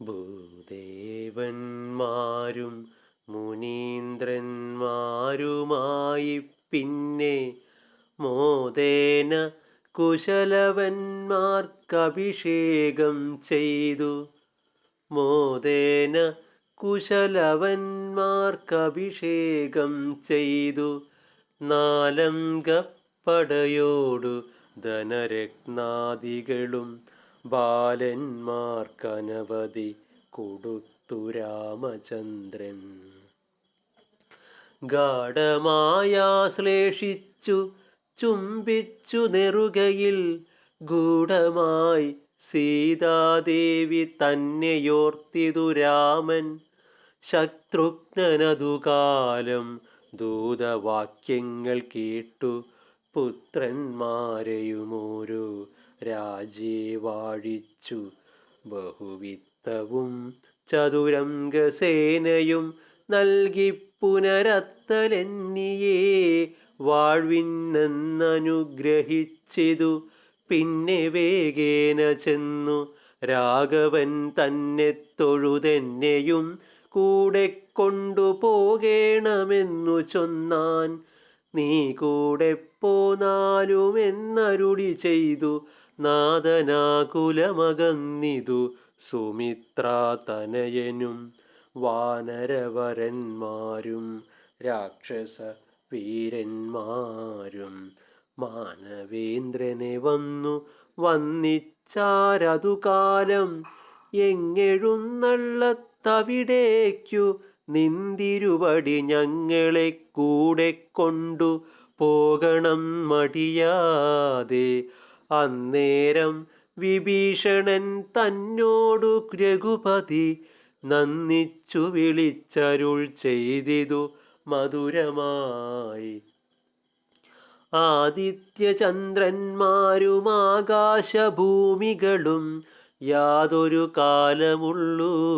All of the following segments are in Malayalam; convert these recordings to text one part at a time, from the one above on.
ഭൂദേവന്മാരും മുനീന്ദ്രന്മാരുമായി പിന്നെ മോദേന കുശലവന്മാർക്കഭിഷേകം ചെയ്തു. മോദേന കുശലവന്മാർക്കഭിഷേകം ചെയ്തു. നാലംഗപ്പടയോടു ധനരത്നാദികളും ബാലന്മാർക്കനവധി കൊടുത്തു രാമചന്ദ്രൻ. ഗാഠമായാശ്ലേഷിച്ചു ചുംബിച്ചു നെറുകയിൽ ഗൂഢമായി സീതാദേവി തന്നെയോർത്തിതു രാമൻ. ശത്രുഘ്നനതുകാലം ദൂതവാക്യങ്ങൾ കേട്ടു പുത്രന്മാരെയുമോരോ രാജ്യേ വാഴിച്ചു ബഹുവിത്തവും ചതുരംഗസേനയും നൽകി പുനരത്തലെന്നിയേ. വാഴ്വിന്നെന്നനുഗ്രഹിച്ചിതു പിന്നെ വേഗേന ചെന്നു. രാഘവൻ തന്നെ തൊഴുതെന്നെയും കൂടെ കൊണ്ടുപോകേണമെന്നു ചൊന്നാൻ. നീ കൂടെ പോന്നാലുമെന്നരുളി ചെയ്തു. നാദനാകുലമകന്നിതു സുമിത്രാതനയനും വാനരവരന്മാരും രാക്ഷസ വീരന്മാരും മാനവേന്ദ്രനെ വന്നു വന്നിച്ചാരതുകാലം എങ്ങെഴുന്നള്ളത്തവിടേക്കു നിന്തിരുവടി ഞങ്ങളെ കൂടെ കൊണ്ടു പോകണം മടിയാതെ അന്നേരം വിഭീഷണൻ തന്നോടു രഘുപതി നന്ദിച്ചു വിളിച്ചരുൾ ചെയ്തിതു മധുരമായി. ആദിത്യചന്ദ്രന്മാരുമാകാശഭൂമികളും യാതൊരു കാലമുള്ളൂ.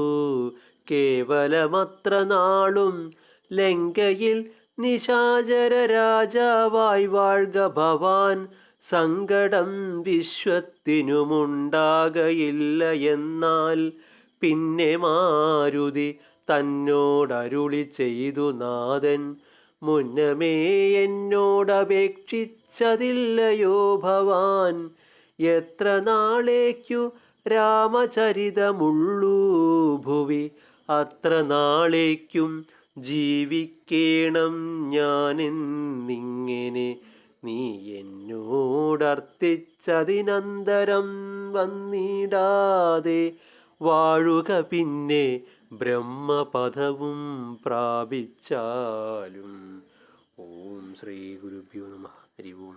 കേവലമത്ര നാളും ലങ്കയിൽ നിശാചര രാജാവായി വാഴ്ക ഭവാൻ സങ്കടം വിശ്വത്തിനുമുണ്ടാകയില്ല എന്നാൽ പിന്നെ മാരുതി തന്നോടരുളി ചെയ്തു നാഥൻ. മുന്നമേ എന്നോടപേക്ഷിച്ചതില്ലയോ ഭവാൻ. എത്ര നാളേക്കു രാമചരിതമുള്ളൂ ഭുവി. അത്ര നാളേക്കും ജീവിക്കേണം ഞാനെന്നിങ്ങനെ നീ എന്നോടർത്തിച്ചതിനന്തരം വന്നിടാതെ വാഴുക പിന്നെ ബ്രഹ്മപഥവും പ്രാപിച്ചാലും. ഓം ശ്രീ ഗുരുഭ്യോ നമ. ഹരി ഓം.